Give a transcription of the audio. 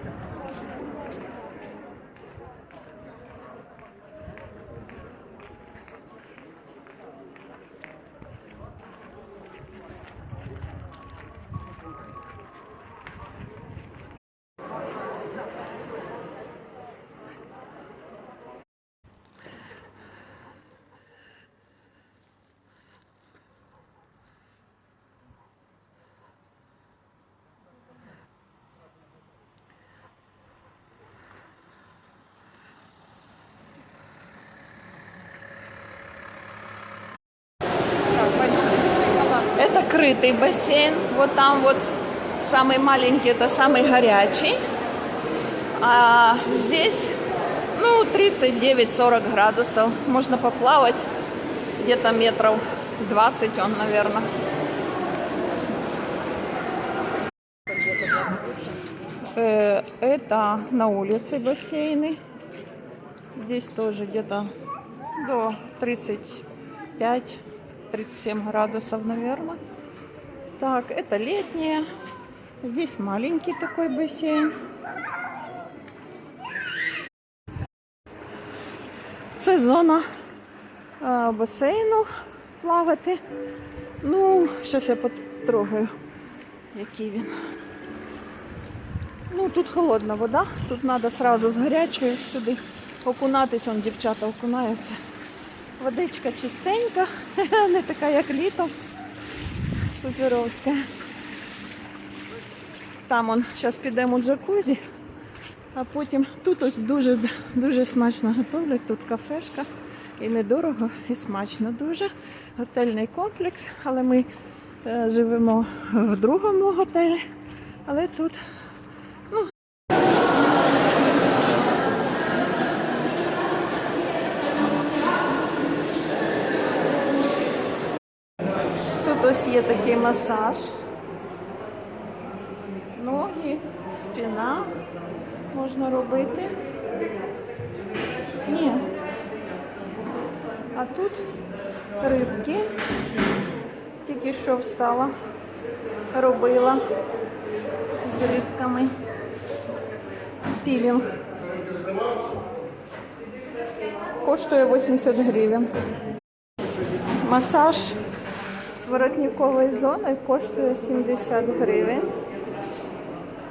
すいません。Это крытый бассейн. Вот там вот самый маленький, это самый горячий. А здесь, ну, 39-40 градусов. Можно поплавать где-то метров 20 он, наверное. Э, Это на улице бассейны. Здесь тоже где-то до 35-37 градусов, наверное. Так, это летние. Здесь маленький такой бассейн. Це зона а, басейну плавати. Ну, зараз я потрогаю, який він. Ну, тут холодна вода, тут треба сразу з гарячою сюди окунатись, вон дівчата окунаються. Водичка чистенька, не така, як літом. Суперовська. Там он зараз підемо у джакузі, а потім тут ось дуже дуже смачно готують, Тут кафешка. І недорого, і смачно дуже. Готельний комплекс, але ми е, живемо в другому готелі. Але тут ось є такий масаж. Ноги, спина можна робити. Ні. А тут рибки. Тільки що встала, робила з рибками. Пілінг. Коштує 80 гривень. Масаж з зони коштує 70 гривень.